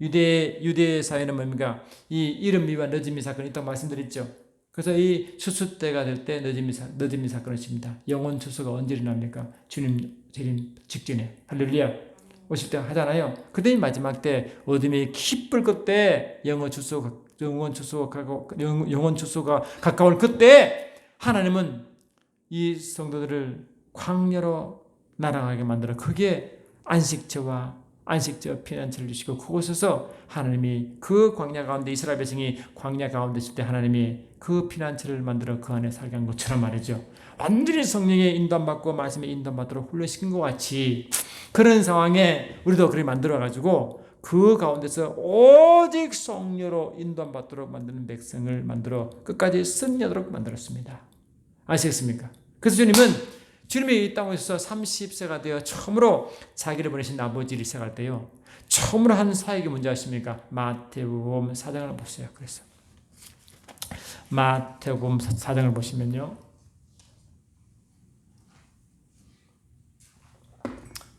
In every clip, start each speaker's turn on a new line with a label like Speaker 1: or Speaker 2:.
Speaker 1: 유대 유대 사회는 뭡니까? 이 이름미와 늦음이 사건이 있다고 말씀드렸죠. 그래서 이 추수 때가 될때 늦음이 사, 늦음이 사건을 칩니다. 영원 추수가 언제 일어납니까? 주님 재림 직전에 할렐루야 오실 때 하잖아요. 그때 마지막 때 어둠이 깊을 그때 영원 추수가 영원 추수가 가고 영- 영원 추수가 가까울 그때 하나님은 이 성도들을 광야로 날아가게 만들어 그게 안식처와 안식처 피난처를 주시고 그곳에서 하나님이 그 광야 가운데 이스라엘 백성이 광야 가운데 있을 때 하나님이 그 피난처를 만들어 그 안에 살게 한 것처럼 말이죠. 완전히 성령의 인도받고 말씀의 인도받도록 훈련시킨 것 같이 그런 상황에 우리도 그렇게 만들어 가지고 그 가운데서 오직 성령으로 인도받도록 만드는 백성을 만들어 끝까지 승리하도록 만들었습니다. 아시겠습니까? 그래서 주님은 주님이 이 땅에서 30세가 되어 처음으로 자기를 보내신 아버지를 시작할 때요. 처음으로 한 사역이 뭔지 아십니까? 마태복음 4장을 보세요. 그래서 마태복음 4장을 보시면요.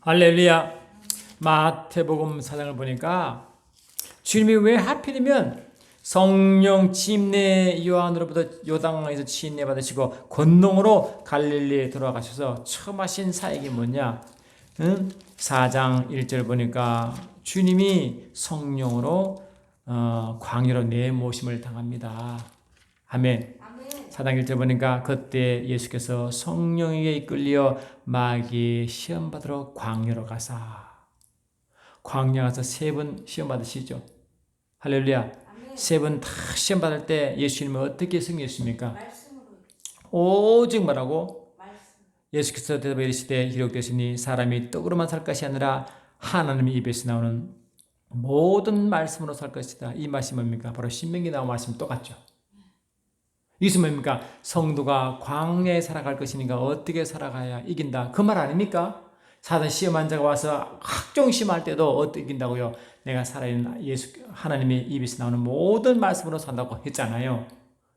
Speaker 1: 할렐루야. 마태복음 4장을 보니까 주님이 왜 하필이면 성령 침례 요한으로부터 요당에서 침례 받으시고 권능으로 갈릴리에 들어가셔서 처음 하신 사역이 뭐냐? 응? 4장 1절 보니까 주님이 성령으로 어, 광야로 내 모심을 당합니다. 아멘. 4장 1절 보니까 그때 예수께서 성령에게 이끌려 마귀 시험 받으러 광야로 가사 광야 가서 세 번 시험 받으시죠. 할렐루야.
Speaker 2: 아멘.
Speaker 1: 세번 다 시험 받을 때 예수님은 어떻게 승리했습니까? 오직 말하고
Speaker 2: 말씀.
Speaker 1: 예수께서 대답해 이르시되 기록되시니 사람이 떡으로만 살 것이 아니라 하나님의 입에서 나오는 모든 말씀으로 살 것이다. 이 말씀이 뭡니까? 바로 신명기 나온 말씀 똑같죠. 이것이 뭡니까? 성도가 광야에 살아갈 것이니까 어떻게 살아가야 이긴다. 그 말 아닙니까? 사단 시험한 자가 와서 시험할 때도 어떻게 이긴다고요? 내가 살아있는 예수 하나님의 입에서 나오는 모든 말씀으로 산다고 했잖아요.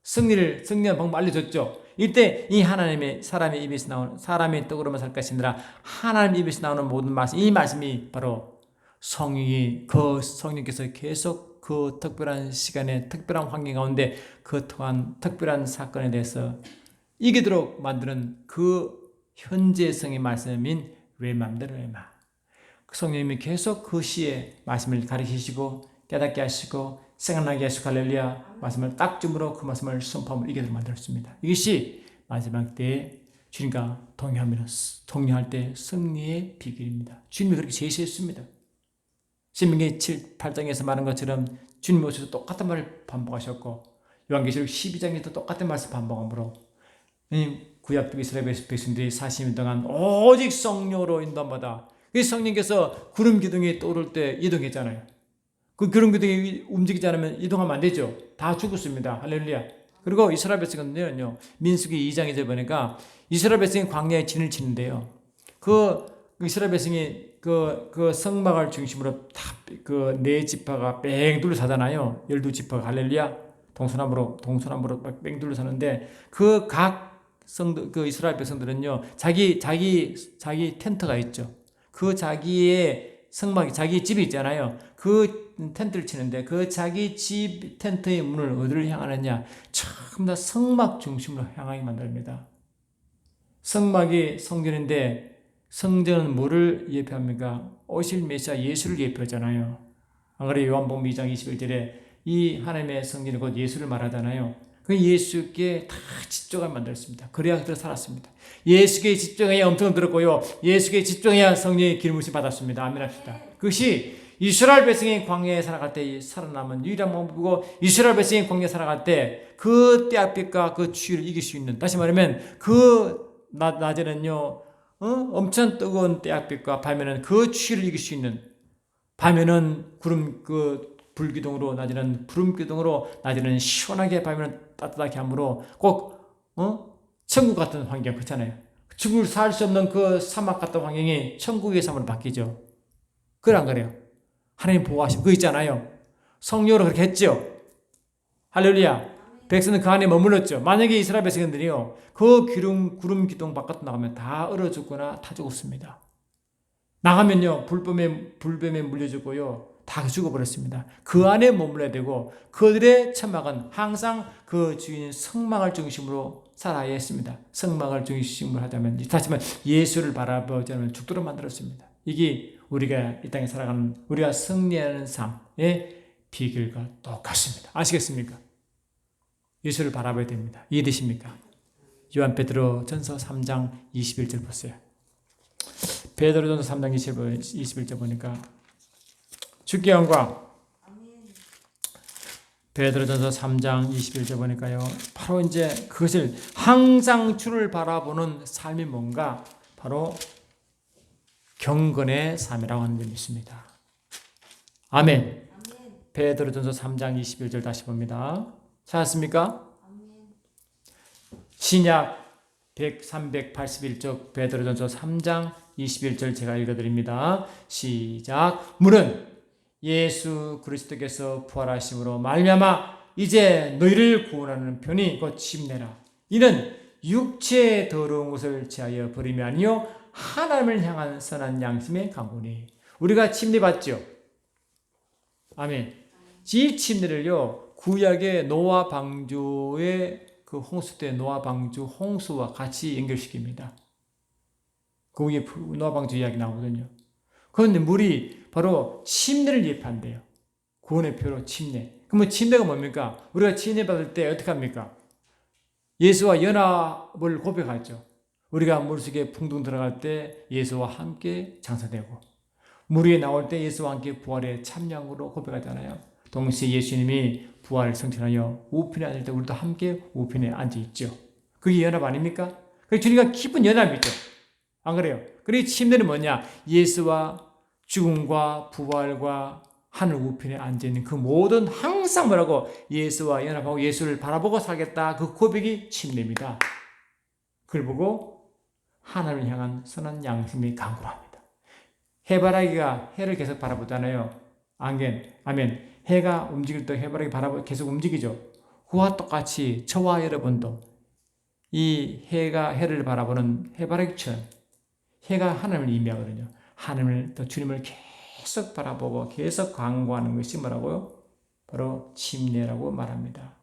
Speaker 1: 승리를 승리한 방법 알려줬죠. 이때 이 하나님의 사람의 입에서 나오는 사람의 떡으로만 살 것이 아니라 하나님 입에서 나오는 모든 말씀 이 말씀이 바로 성령이 그 성령께서 계속 그 특별한 시간에 특별한 환경 가운데 그 또한 특별한 사건에 대해서 이기도록 만드는 그 현재성의 말씀인 외맘대로 외마. 그 성령님이 계속 그 시에 말씀을 가르치시고 깨닫게 하시고 생각나게 하시고 할렐루야 말씀을 딱 줌으로 그 말씀을 선포함을 이기도록 만들었습니다. 이것이 마지막 때에 주님과 동행하면 동행할 때 승리의 비결입니다. 주님이 그렇게 제시했습니다. 신명기 7, 8장에서 말한 것처럼 주님 오셔서 똑같은 말을 반복하셨고 요한계시록 12장에도 똑같은 말씀 반복함으로 이 구약 이스라엘 백성들이 40년 동안 오직 성령으로 인도받아 그 성령께서 구름 기둥이 떠오를 때 이동했잖아요. 그 구름 기둥이 움직이지 않으면 이동하면 안 되죠. 다 죽었습니다. 할렐루야. 그리고 이스라엘 백성은요 민수기 2장에 보니까 이스라엘 백성이 광야에 진을 치는데요. 그 이스라엘 백성이 그, 그 성막을 중심으로 다 그 네 지파가 뺑 둘러 사잖아요. 열두 지파가 할렐루야. 동서남으로 동서남으로 뺑 둘러 사는데 그 각 성도 그 이스라엘 백성들은요 자기 자기 자기 텐트가 있죠. 그 자기의 성막이 자기 집이 있잖아요. 그 텐트를 치는데 그 자기 집 텐트의 문을 어디를 향하느냐? 전부 다 성막 중심으로 향하게 만듭니다. 성막이 성전인데 성전은 뭐를 예표합니까? 오실 메시아 예수를 예표하잖아요. 안 그래 요한복음 2장 21절에 이 하나님의 성전이 곧 예수를 말하잖아요. 그 예수께 다 집중을 만들었습니다. 그래야 그들 살았습니다. 예수께 집중해야 엄청 들었고요. 예수께 집중해야 성령의 기름부심 받았습니다. 아멘 합시다. 그것이 이스라엘 백성이 광야에 살아갈 때 살아남은 유일한 방법이고 이스라엘 백성이 광야에 살아갈 때 그 때압빛과 그 추위를 이길 수 있는 다시 말하면 그 낮, 낮에는요 어? 엄청 뜨거운 때압빛과 밤에는 그 추위를 이길 수 있는 밤에는 구름 그 불기둥으로 낮에는 푸른 기둥으로 낮에는 시원하게 밤에는 따뜻하게 함으로 꼭 어? 천국 같은 환경 그렇잖아요. 죽을 살 수 없는 그 사막 같은 환경이 천국의 삶으로 바뀌죠. 그안 그래요? 하나님 보호하시고 그 있잖아요. 성령으로 그렇게 했죠. 할렐루야. 백성은 그 안에 머물렀죠. 만약에 이스라엘 백성들이요, 그 기름, 구름 기둥 바깥으로 나가면 다 얼어 죽거나 타 죽었습니다. 나가면요, 불뱀에, 불뱀에 물려 죽고요, 다 죽어버렸습니다. 그 안에 머물러야 되고 그들의 천막은 항상 그 주인 성막을 중심으로 살아야 했습니다. 성막을 중심으로 하자면 다시 말해 예수를 바라보지 않으면 죽도록 만들었습니다. 이게 우리가 이 땅에 살아가는 우리가 승리하는 삶의 비결과 똑같습니다. 아시겠습니까? 예수를 바라봐야 됩니다. 이해되십니까? 요한 베드로 전서 3장 21절 보세요. 베드로 전서 3장 21절 보니까 주께 영광 베드로전서 3장 21절 보니까요. 바로 이제 그것을 항상 주를 바라보는 삶이 뭔가 바로 경건의 삶이라고 하는 게 있습니다. 아멘. 베드로전서 3장 21절 다시 봅니다. 찾았습니까? 신약 100, 381쪽 베드로전서 3장 21절 제가 읽어드립니다. 시작. 물은 예수 그리스도께서 부활하심으로 말미암아 이제 너희를 구원하는 편이 곧 침례라. 이는 육체의 더러운 것을 제하여 버림이 아니요 하나님을 향한 선한 양심의 강구니 우리가 침례 받죠. 아멘. 이 침례를요 구약의 노아 방주의 그 홍수 때 노아 방주 홍수와 같이 연결시킵니다. 거기에 노아 방주 이야기 나오거든요. 그런데 물이 바로 침례를 예표한대요. 구원의 표로 침례. 그러면 침례가 뭡니까? 우리가 침례 받을 때 어떻게 합니까? 예수와 연합을 고백하죠. 우리가 물속에 풍덩 들어갈 때 예수와 함께 장사되고 물 위에 나올 때 예수와 함께 부활의 참량으로 고백하잖아요. 동시에 예수님이 부활을 성취하여 우편에 앉을 때 우리도 함께 우편에 앉아 있죠. 그게 연합 아닙니까? 그 주님과 깊은 연합이죠. 안 그래요? 그리고 침례는 뭐냐? 예수와 죽음과 부활과 하늘 우편에 앉아 있는 그 모든 항상 뭐라고 예수와 연합하고 예수를 바라보고 살겠다. 그 고백이 침례입니다. 그걸 보고 하나님을 향한 선한 양심이 강구합니다. 해바라기가 해를 계속 바라보잖아요. 아멘. 아멘. 해가 움직일 때 해바라기 바라보 계속 움직이죠. 그와 똑같이 저와 여러분도 이 해가 해를 바라보는 해바라기처럼 해가 하나님을 의미하거든요. 하나님을 또 주님을 계속 바라보고 계속 광고하는 것이 뭐라고요? 바로 침례라고 말합니다.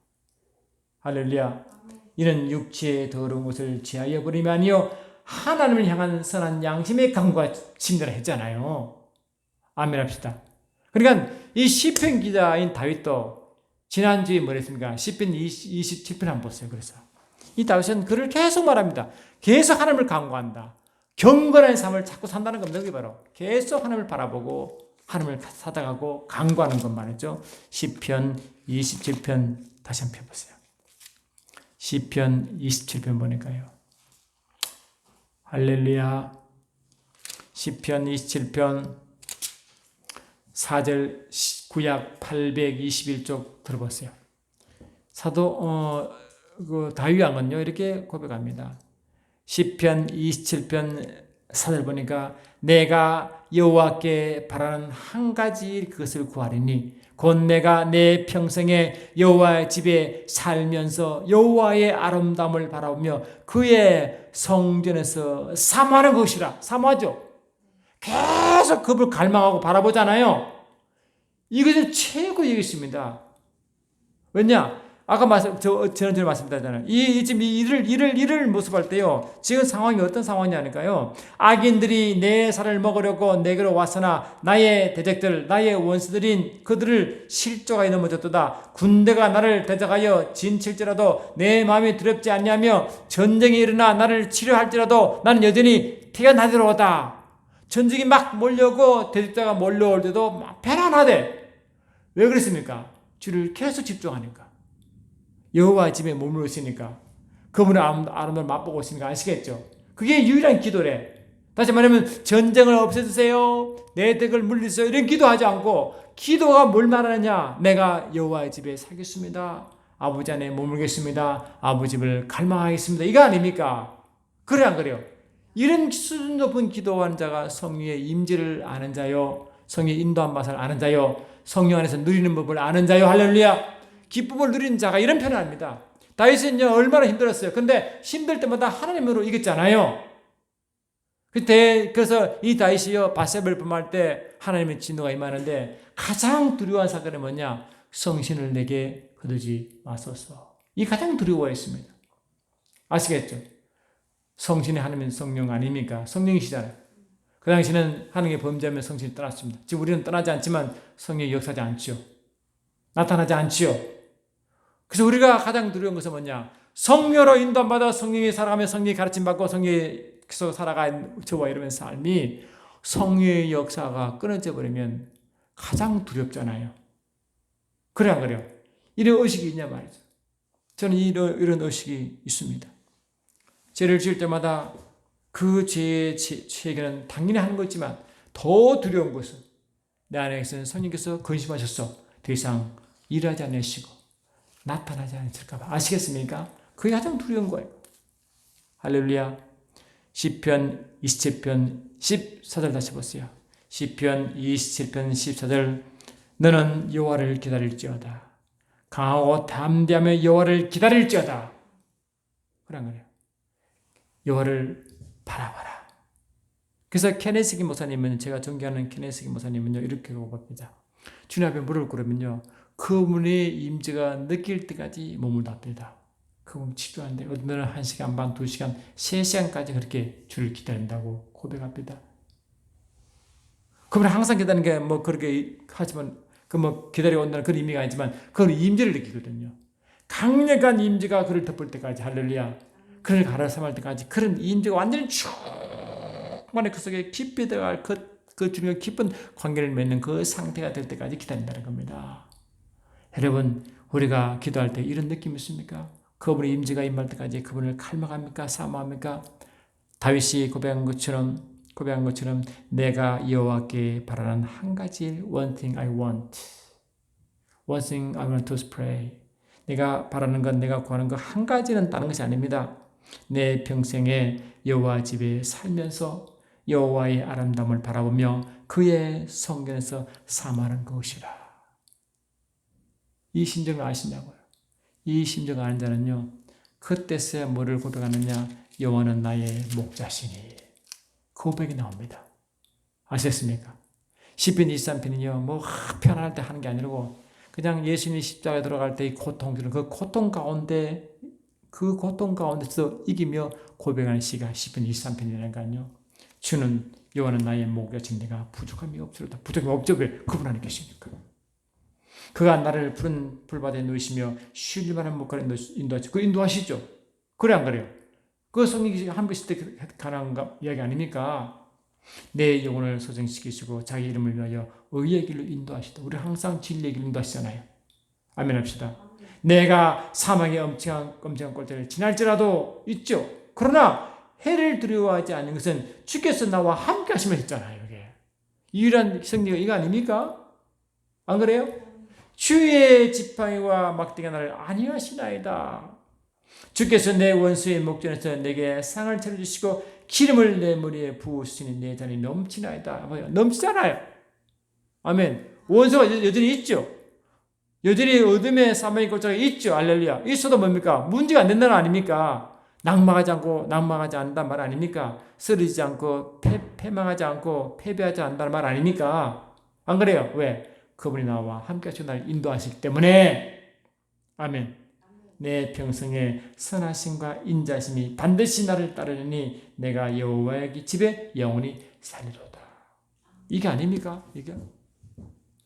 Speaker 1: 할렐루야. 이는 육체의 더러운 것을 제하여 버리면 아니요 하나님을 향한 선한 양심의 강구가 침례라 했잖아요. 아멘 합시다. 그러니까 이 시편 기자인 다윗도 지난주에 뭐랬습니까? 시편 27편 한번 보세요. 그래서 이 다윗은 그를 계속 말합니다. 계속 하나님을 강구한다. 경건한 삶을 자꾸 산다는 겁니다. 그게 바로 계속 하나님을 바라보고 하나님을 사다가고 강구하는 것 말이죠. 시편 27편 다시 한번 펴보세요. 시편 27편 보니까요. 할렐루야. 시편 27편 4절 구약 821쪽 들어보세요. 사도 어, 그 다윗 왕은요 이렇게 고백합니다. 시편 27편 4절 보니까 내가 여호와께 바라는 한 가지 그것을 구하리니 곧 내가 내 평생에 여호와의 집에 살면서 여호와의 아름다움을 바라보며 그의 성전에서 사모하는 것이라 사모하죠. 계속 그를 갈망하고 바라보잖아요. 이것은 최고의 얘기입니다. 왜냐? 아까 말씀, 저, 지난주에 말씀드렸잖아요. 이, 지금 이를, 이를, 이를 모습할 때요. 지금 상황이 어떤 상황이냐니까요. 악인들이 내 살을 먹으려고 내게로 왔으나 나의 대적들, 나의 원수들인 그들을 실족하여 넘어졌도다. 군대가 나를 대적하여 진칠지라도 내 마음이 두렵지 않냐며 전쟁이 일어나 나를 치료할지라도 나는 여전히 피가 나들어오다. 전쟁이 막 몰려오고 대적자가 몰려올 때도 편안하대. 왜 그랬습니까? 주를 계속 집중하니까. 여호와 집에 머물러 있으니까 그분의 아름다움을 맛보고 있으니까 아시겠죠? 그게 유일한 기도래. 다시 말하면 전쟁을 없애주세요. 내 덕을 물리세요. 이런 기도하지 않고 기도가 뭘 말하느냐? 내가 여호와의 집에 살겠습니다. 아버지 안에 머물겠습니다. 아버지 집을 갈망하겠습니다. 이거 아닙니까? 그래 안 그래요? 이런 수준 높은 기도하는 자가 성령의 임재를 아는 자요. 성령의 인도한 맛을 아는 자요. 성령 안에서 누리는 법을 아는 자요. 할렐루야. 기쁨을 누리는 자가 이런 표현을 합니다. 다윗은요 얼마나 힘들었어요. 근데 힘들 때마다 하나님으로 이겼잖아요. 그때 그래서 이 다윗이요 바세벨 범할 때 하나님의 진노가 임하는데 가장 두려워한 사건이 뭐냐? 성신을 내게 거두지 마소서. 이 가장 두려워했습니다. 아시겠죠? 성신이 하나님 성령 아닙니까? 성령이시잖아요. 그 당시는 하나님의 범죄하면 성신이 떠났습니다. 지금 우리는 떠나지 않지만 성령이 역사하지 않지요. 나타나지 않지요. 그래서 우리가 가장 두려운 것은 뭐냐? 성령으로 인도받아 성령이 살아가며 성령이 가르침 받고 성령에서 살아가는 저와 이러면 삶이 성령의 역사가 끊어져 버리면 가장 두렵잖아요. 그래 안 그래요? 이런 의식이 있냐 말이죠. 저는 이런, 이런 의식이 있습니다. 죄를 지을 때마다 그 죄의 죄에게는 당연히 하는 거지만 더 두려운 것은 내 안에서는 성령께서 근심하셨어. 더 이상 일하지 않으시고 나타나지 않으실까봐. 아시겠습니까? 그게 가장 두려운 거예요. 할렐루야. 시편 27편 14절 다시 보세요. 시편 27편 14절 너는 여호와를 기다릴지어다. 강하고 담대하며 여호와를 기다릴지어다. 그런 거예요. 여호와를 바라봐라. 그래서 케네스기 목사님은 제가 존경하는 케네스기 목사님은요 이렇게 고백합니다. 주님 앞에 무릎 꿇으면요 그분의 임재가 느낄 때까지 몸을 납니다. 그분 치료하는데 어떤 분은 한 시간 반, 두 시간, 세 시간까지 그렇게 주를 기다린다고 고백합니다. 그분 항상 기다리는 게 뭐 그렇게 하지만 그 뭐 기다려 온다는 그런 의미가 아니지만 그건 임재를 느끼거든요. 강력한 임재가 그를 덮을 때까지 할렐루야. 그를 가라사할 때까지 그런 임재가 완전히 충만히 그 속에 깊이 들어갈 그, 그 주님과 깊은 관계를 맺는 그 상태가 될 때까지 기다린다는 겁니다. 여러분 우리가 기도할 때 이런 느낌 있습니까? 그분의 임재가 임할 때까지 그분을 칼막합니까? 사모합니까? 다윗이 고백한 것처럼 고백한 것처럼 내가 여호와께 바라는 한 가지 one thing I want. one thing I want to pray. 내가 바라는 건 내가 구하는 거 한 가지는 다른 것이 아닙니다. 내 평생에 여호와 집에 살면서 여호와의 아름다움을 바라보며 그의 성전에서 사모하는 것이라. 이 심정을 아시냐고요. 이 심정을 아는 자는요. 그때서야 뭐를 고백하느냐. 여호와는 나의 목자시니. 고백이 나옵니다. 아셨습니까? 10편 23편은요, 뭐, 편안할 때 하는 게 아니고, 그냥 예수님이 십자가에 들어갈 때의 고통들은 그 고통 가운데, 그 고통 가운데서 이기며 고백하는 시가 10편 23편이라니까요. 주는 여호와는 나의 목자신 내가 부족함이 없으로다. 부족함이 없죠. 왜? 그분 안에 계시니까. 그가 나를 푸른 풀밭에 놓으시며 쉴 만한 목가에 인도하시고, 그 인도하시죠. 그래, 안 그래요? 그 성령이 한 번씩 때 가난 이야기 아닙니까? 내 영혼을 소생시키시고 자기 이름을 위하여 의의 길로 인도하시다. 우리 항상 진리의 길로 인도하시잖아요. 아멘 합시다. 내가 사망의 엄청한, 엄청한 꼴대를 지날지라도 있죠. 그러나 해를 두려워하지 않는 것은 주께서 나와 함께 하시면 했잖아요. 유일한 승리가 이거 아닙니까? 안 그래요? 주의 지팡이와 막대가 나를 아니하시나이다. 주께서 내 원수의 목전에서 내게 상을 차려주시고 기름을 내 머리에 부으시니 내 잔이 넘치나이다. 넘치잖아요. 아멘. 원수가 여전히 있죠. 여전히 어둠의 사망의 골짜가 있죠. 알렐루야. 있어도 뭡니까? 문제가 안 된다는 아닙니까? 낙망하지 않고 낙망하지 않는다는 말 아닙니까? 쓰러지지 않고 패, 패망하지 않고 패배하지 않는다는 말 아닙니까? 안 그래요? 왜? 그분이 나와 함께 하시고 날 인도하시기 때문에 아멘. 내 평생에 선하심과 인자심이 반드시 나를 따르니 내가 여호와의 집에 영원히 살리로다. 이게 아닙니까? 이게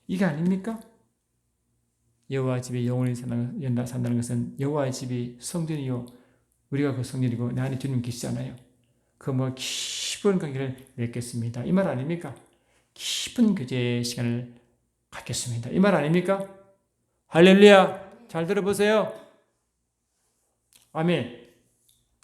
Speaker 1: 이게 아닙니까? 여호와 집에 영원히 산다, 산다는 것은 여호와의 집이 성전이요 우리가 그 성전이고 내 안에 주님 계시잖아요. 그뭐 깊은 관계를 맺겠습니다. 이 말 아닙니까? 깊은 교제 시간을 갖겠습니다. 이 말 아닙니까? 할렐루야. 잘 들어보세요. 아멘.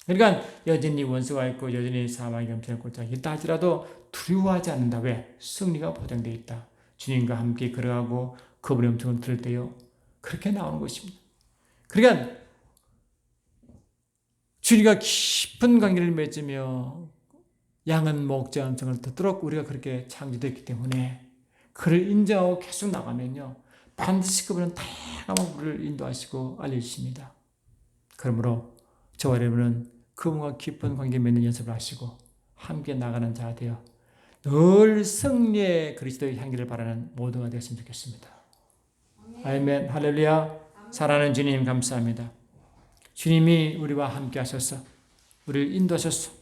Speaker 1: 그러니까 여전히 원수가 있고 여전히 사망의 경찰 골짜기 있다 할지라도 두려워하지 않는다. 왜? 승리가 보장되어 있다. 주님과 함께 걸어가고 그분의 음성을 들을 때요. 그렇게 나오는 것입니다. 그러니까 주님과 깊은 관계를 맺으며 양은 목자 음성을 듣도록 우리가 그렇게 창조됐기 때문에 그를 인정하고 계속 나가면요. 반드시 그분은 다양한 우리를 인도하시고 알려주십니다. 그러므로 저와 여러분은 그분과 깊은 관계 맺는 연습을 하시고 함께 나가는 자 되어 늘 승리의 그리스도의 향기를 바라는 모두가 되었으면 좋겠습니다. 아멘. 할렐루야. 사랑하는 주님 감사합니다. 주님이 우리와 함께 하셔서 우리를 인도하셨소.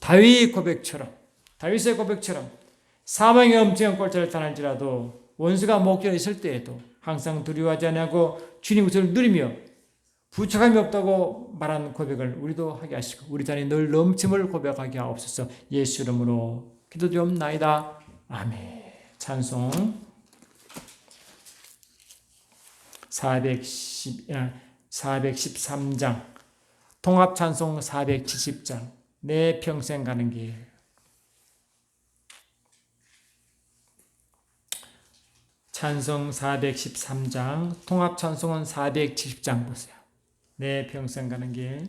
Speaker 1: 다윗 고백처럼 다윗의 고백처럼 사망의 엄청난 꼴자를 당할지라도 원수가 목전에 있을 때에도 항상 두려워하지 아니하고 주님 것을 누리며 부족함이 없다고 말하는 고백을 우리도 하게 하시고 우리 자녀 늘 넘침을 고백하게 하옵소서. 예수 이름으로 기도드리옵나이다. 아멘. 찬송. 410, 413장. 통합 찬송 470장. 내 평생 가는 길 찬송 413장 통합 찬송은 470장 보세요. 내 평생 가는 길